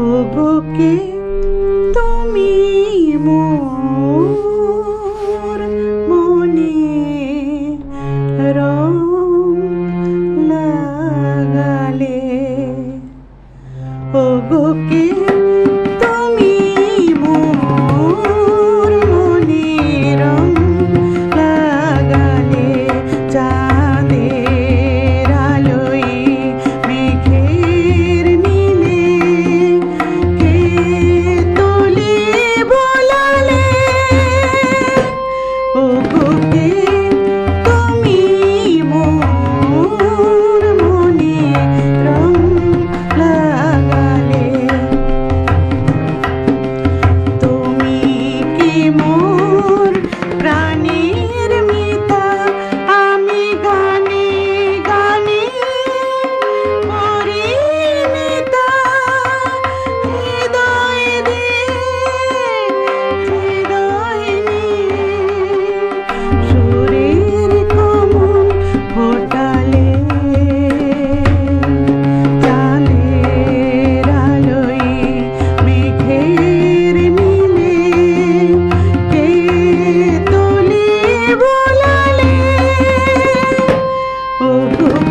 ওগোকে তুমি মোর মনে রং লাগালে? ওগোকে प्रेमो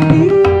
Thank you.